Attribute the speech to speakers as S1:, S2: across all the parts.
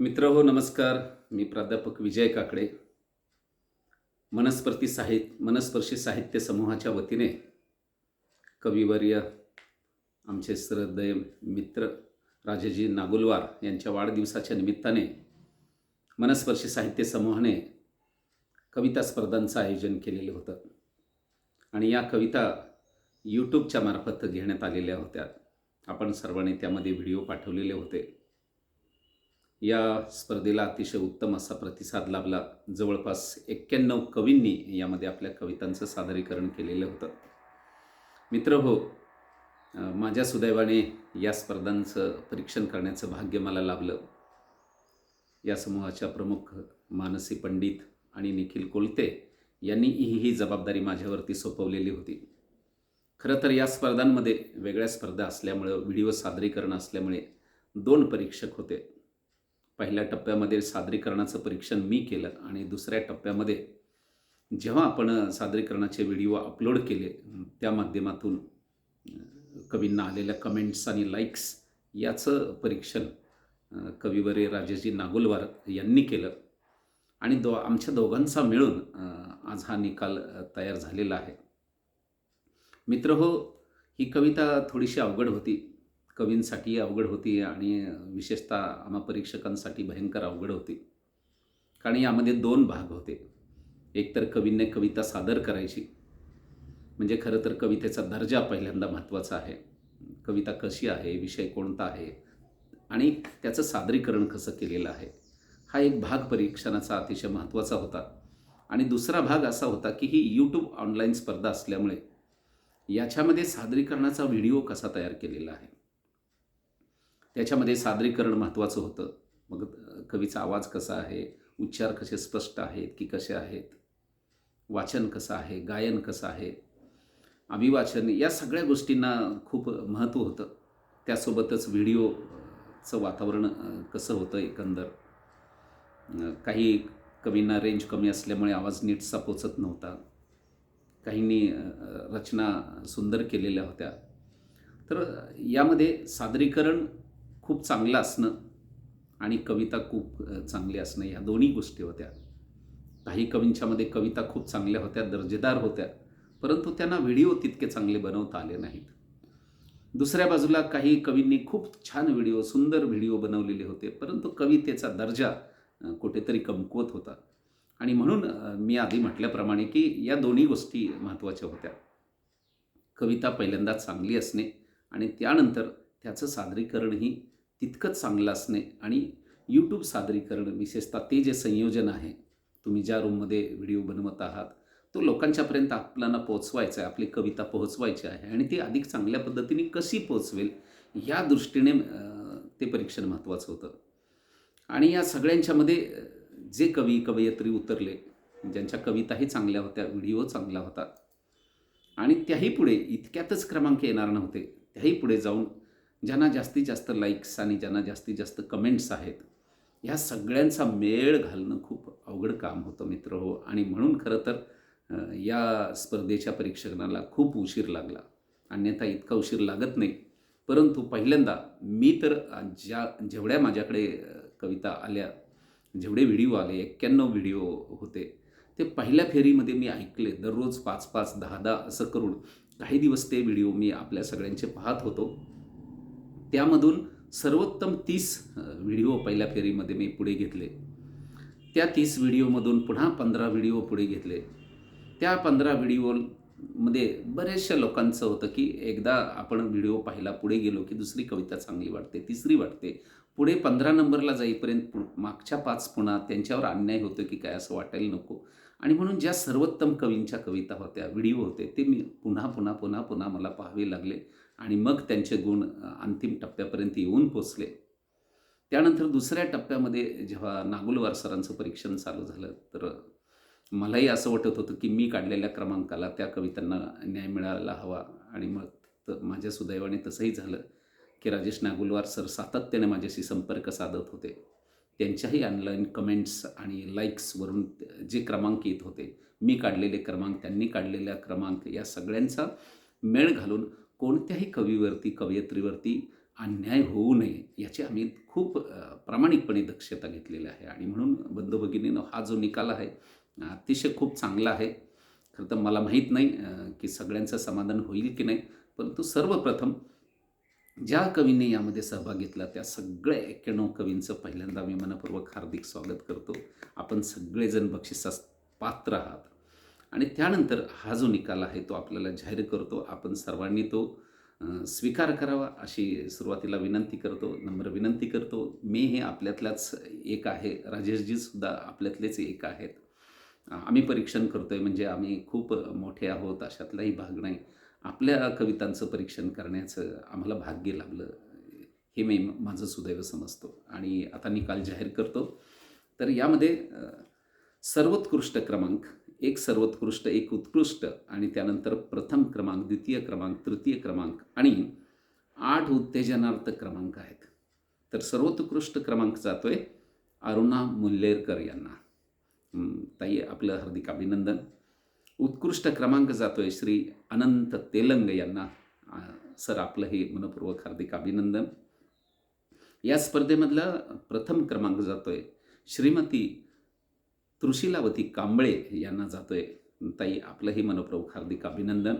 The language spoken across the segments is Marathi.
S1: मित्र हो नमस्कार. मी प्राध्यापक विजय काकडे. मनस्पर्ती साहित्य मनस्पर्शी साहित्य समूहाच्या वतीने कविवर्य आमचे श्रद्धेय मित्र राजेजी नागुलवार यांच्या वाढदिवसाच्या निमित्ताने मनस्पर्शी साहित्य समूहाने कविता स्पर्धांचं आयोजन केलेलं होतं. आणि या कविता यूट्यूबच्या मार्फत घेण्यात आलेल्या होत्या. आपण सर्वांनी त्यामध्ये व्हिडिओ पाठवलेले होते. या स्पर्धेला अतिशय उत्तम असा प्रतिसाद लाभला. जवळपास एक्क्याण्णव कवींनी यामध्ये आपल्या कवितांचं सादरीकरण केलेलं होतं. मित्र हो माझ्या सुदैवाने या स्पर्धांचं परीक्षण करण्याचं भाग्य मला लाभलं. या समूहाच्या प्रमुख मानसी पंडित आणि निखिल कोलते यांनी ही ही जबाबदारी माझ्यावरती सोपवलेली होती. खरं तर या स्पर्धांमध्ये वेगळ्या स्पर्धा असल्यामुळं व्हिडिओ सादरीकरण असल्यामुळे दोन परीक्षक होते. पहिल्या टप्प्यामध्ये सादरीकरणाचं परीक्षण मी केलं आणि दुसऱ्या टप्प्यामध्ये जेव्हा आपण सादरीकरणाचे व्हिडिओ अपलोड केले त्या माध्यमातून कवींना आलेल्या कमेंट्स आणि लाईक्स याचं परीक्षण कविवरे राजाजी नागुलवार यांनी केलं. आणि दो आमच्या दोघांचा मिळून आज हा निकाल तयार झालेला आहे. मित्र हो ही कविता थोडीशी अवघड होती. कवींसाठी अवघड होती आणि विशेषतः आम्हा परीक्षकांसाठी भयंकर अवघड होती. कारण यामध्ये दोन भाग होते. एकतर कवींनी कविता सादर करायची. म्हणजे खरं तर कवितेचा दर्जा पहिल्यांदा महत्त्वाचा आहे. कविता कशी आहे विषय कोणता आहे आणि त्याचं सादरीकरण कसं केलेलं आहे हा एक भाग परीक्षणाचा अतिशय महत्त्वाचा होता. आणि दुसरा भाग असा होता की ही यूट्यूब ऑनलाईन स्पर्धा असल्यामुळे याच्यामध्ये सादरीकरणाचा व्हिडिओ कसा तयार केलेला आहे. त्याच्यामध्ये सादरीकरण महत्त्वाचं होतं. मग कवीचा आवाज कसा आहे? उच्चार कसे स्पष्ट आहेत? की कसे आहेत? वाचन कसं आहे? गायन कसं आहे? अभिवाचन या सगळ्या गोष्टींना खूप महत्त्व होतं. त्यासोबतच व्हिडिओचं वातावरण कसं होतं एकंदर? काही कवींना रेंज कमी असल्यामुळे आवाज नीटसा पोचत नव्हता. काहींनी रचना सुंदर केलेल्या होत्या. तर यामध्ये सादरीकरण खूप चांगलं असणं आणि कविता खूप चांगली असणं ह्या दोन्ही गोष्टी होत्या. काही कवींच्यामध्ये कविता खूप चांगल्या होत्या दर्जेदार होत्या परंतु त्यांना व्हिडिओ तितके चांगले बनवता आले नाहीत. दुसऱ्या बाजूला काही कवींनी खूप छान व्हिडिओ सुंदर व्हिडिओ बनवलेले होते परंतु कवितेचा दर्जा कुठेतरी कमकुवत होता. आणि म्हणून मी आधी म्हटल्याप्रमाणे की या दोन्ही गोष्टी महत्त्वाच्या होत्या. कविता पहिल्यांदा चांगली असणे आणि त्यानंतर त्याचं सादरीकरणही तितकंच चांगलं असणे आणि यूट्यूब सादरीकरण विशेषतः ते जे संयोजन आहे तुम्ही ज्या रूममध्ये व्हिडिओ बनवत आहात तो लोकांच्यापर्यंत आपल्याला पोहोचवायचा आहे आपली कविता पोहोचवायची आहे आणि ती अधिक चांगल्या पद्धतीने कशी पोहोचवेल या दृष्टीने ते परीक्षण महत्त्वाचं होतं. आणि या सगळ्यांच्यामध्ये जे कवी कवयित्री उतरले ज्यांच्या कविताही चांगल्या होत्या व्हिडिओ चांगला होता आणि त्याही पुढे इतक्यातच क्रमांक येणार नव्हते त्याही पुढे जाऊन ज्यांना जास्तीत जास्त लाईक्स आणि ज्यांना जास्तीत जास्त कमेंट्स आहेत ह्या सगळ्यांचा मेळ घालणं खूप अवघड काम होतं मित्र हो. आणि म्हणून खरं तर या स्पर्धेच्या परीक्षणाला खूप उशीर लागला. अन्यथा इतका उशीर लागत नाही. परंतु पहिल्यांदा मी तर ज्या जेवढ्या माझ्याकडे कविता आल्या जेवढे व्हिडिओ आले एक्क्याण्णव व्हिडिओ होते ते पहिल्या फेरीमध्ये मी ऐकले. दररोज पाच पाच दहा दहा असं करून काही दिवस ते व्हिडिओ मी आपल्या सगळ्यांचे पाहत होतो. त्यामधून सर्वोत्तम तीस व्हिडिओ पहिल्या फेरीमध्ये मी पुढे घेतले. त्या तीस व्हिडिओमधून पुन्हा पंधरा व्हिडिओ पुढे घेतले. त्या पंधरा व्हिडिओमध्ये बऱ्याचशा लोकांचं होतं की एकदा आपण व्हिडिओ पाहिला पुढे गेलो की दुसरी कविता चांगली वाटते तिसरी वाटते. पुढे पंधरा नंबरला जाईपर्यंत पु- मागच्या पाच पुन्हा त्यांच्यावर अन्याय होतो की काय असं वाटायला नको. आणि म्हणून ज्या सर्वोत्तम कवींच्या कविता होत्या व्हिडिओ होते ते मी पुन्हा पुन्हा पुन्हा पुन्हा मला पाहावे लागले आणि मग त्यांचे गुण अंतिम टप्प्यापर्यंत येऊन पोचले. त्यानंतर दुसऱ्या टप्प्यामध्ये जेव्हा नागुलवार सरांचं परीक्षण चालू झालं तर मलाही असं वाटत होतं की मी काढलेल्या क्रमांकाला त्या कवितांना न्याय मिळायला हवा आणि मग त माझ्या सुदैवाने तसंही झालं की राजेश नागुलवार सर सातत्याने माझ्याशी संपर्क साधत होते. त्यांच्याही ऑनलाईन कमेंट्स आणि लाईक्सवरून जे क्रमांक येत होते मी काढलेले क्रमांक त्यांनी काढलेल्या क्रमांक या सगळ्यांचा मेळ घालून कोणत्याही कवीवरती कवयित्रीवरती अन्याय होऊ नये याची आम्ही खूप प्रामाणिकपणे दक्षता घेतलेली आहे. आणि म्हणून बंधू भगिनीनं हा जो निकाल आहे अतिशय खूप चांगला आहे. खरं तर मला माहीत नाही की सगळ्यांचं समाधान होईल की नाही परंतु सर्वप्रथम ज्या कवींनी यामध्ये सहभाग घेतला त्या सगळ्या एक्क्याण्णव कवींचं पहिल्यांदा मी मनपूर्वक हार्दिक स्वागत करतो. आपण सगळेजण बक्षिसास पात्र आहात. आणि त्यानंतर हा जो निकाल आहे तो आपल्याला जाहीर करतो. आपण सर्वांनी तो स्वीकार करावा अशी सुरुवातीला विनंती करतो नम्र विनंती करतो. मी हे आपल्यातल्याच एक आहे. राजेशजी सुद्धा आपल्यातलेच एक आहेत. आम्ही परीक्षण करतोय म्हणजे आम्ही खूप मोठे आहोत अशातलाही भाग नाही. आपल्या कवितांचं परीक्षण करण्याचं आम्हाला भाग्य लाभलं हे मी माझं सुदैव समजतो. आणि आता निकाल जाहीर करतो तर यामध्ये सर्वोत्कृष्ट क्रमांक एक सर्वोत्कृष्ट एक उत्कृष्ट आणि त्यानंतर प्रथम क्रमांक द्वितीय क्रमांक तृतीय क्रमांक आणि आठ उत्तेजनार्थ क्रमांक आहेत. तर सर्वोत्कृष्ट क्रमांक जातो आहे अरुणा मुल्लेरकर यांना. ताई आपलं हार्दिक अभिनंदन. उत्कृष्ट क्रमांक जातो आहे श्री अनंत तेलंग यांना. सर सर आपलंही मनपूर्वक हार्दिक अभिनंदन. या स्पर्धेमधला प्रथम क्रमांक जातो आहे श्रीमती तृशिलावती कांबळे यांना जातो आहे ताई आपलंही मनपूर्वक हार्दिक अभिनंदन.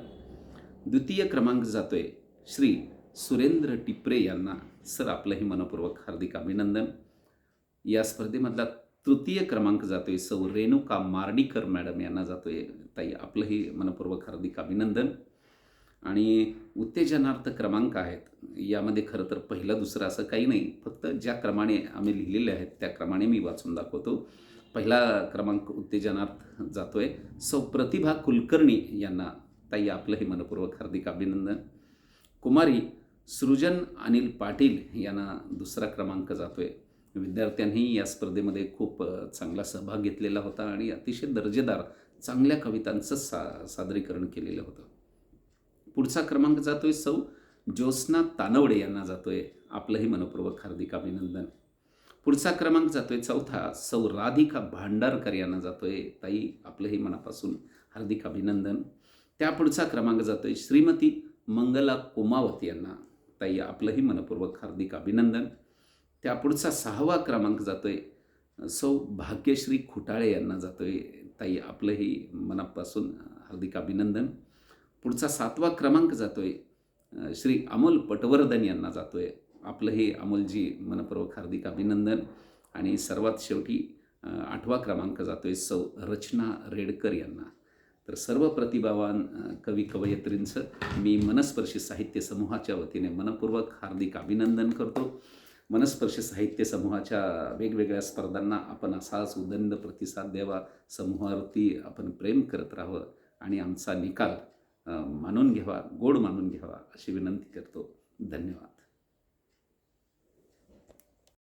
S1: द्वितीय क्रमांक जातो आहे श्री सुरेंद्र टिपरे यांना. सर आपलंही मनपूर्वक हार्दिक अभिनंदन. या स्पर्धेमधला तृतीय क्रमांक जातोय सौ रेणुका मार्डीकर मॅडम यांना जातोय. ताई आपलंही मनपूर्वक हार्दिक अभिनंदन. आणि उत्तेजनार्थ क्रमांक आहेत. यामध्ये खरं तर पहिलं दुसरं असं काही नाही. फक्त ज्या क्रमाने आम्ही लिहिलेले आहेत त्या क्रमाने मी वाचून दाखवतो. पहिला क्रमांक उत्तेजनार्थ जातोय. सौ प्रतिभा कुलकर्णी यांना ताई आपलंही मनपूर्वक हार्दिक अभिनंदन. कुमारी सृजन अनिल पाटील यांना दुसरा क्रमांक जातोय. विद्यार्थ्यांनी या स्पर्धेमध्ये खूप चांगला सहभाग घेतलेला होता आणि अतिशय दर्जेदार चांगल्या कवितांचं सा सादरीकरण केलेलं होतं. पुढचा क्रमांक जातोय सौ ज्योत्स्ना तानवडे यांना जातोय आपलंही मनपूर्वक हार्दिक अभिनंदन. पुढचा क्रमांक जातोय चौथा सौ राधिका भांडारकर यांना जातोय. ताई आपलंही मनापासून हार्दिक अभिनंदन. त्या पुढचा क्रमांक जातोय श्रीमती मंगला कोमावत यांना. ताई आपलंही मनपूर्वक हार्दिक अभिनंदन. त्या पुढचा सहावा क्रमांक जातो आहे सौ भाग्यश्री खुटाळे यांना जातो आहे ताई आपलंही मनापासून हार्दिक अभिनंदन. पुढचा सातवा क्रमांक जातो आहे श्री अमोल पटवर्धन यांना जातो आहे आपलंही अमोलजी मनपूर्वक हार्दिक अभिनंदन. आणि सर्वात शेवटी आठवा क्रमांक जातो आहे सौ रचना रेडकर यांना. तर सर्व प्रतिभावान कवी कवयित्रींचं मी मनस्पर्शी साहित्य समूहाच्या वतीने मनपूर्वक हार्दिक अभिनंदन करतो. मनस्पर्श साहित्य समूहाच्या वेगवेगळ्या स्पर्धांना आपण असाच उदंड प्रतिसाद द्यावा समूहावरती आपण प्रेम करत राहावं आणि आमचा निकाल मानून घ्यावा गोड मानून घ्यावा अशी विनंती करतो. धन्यवाद.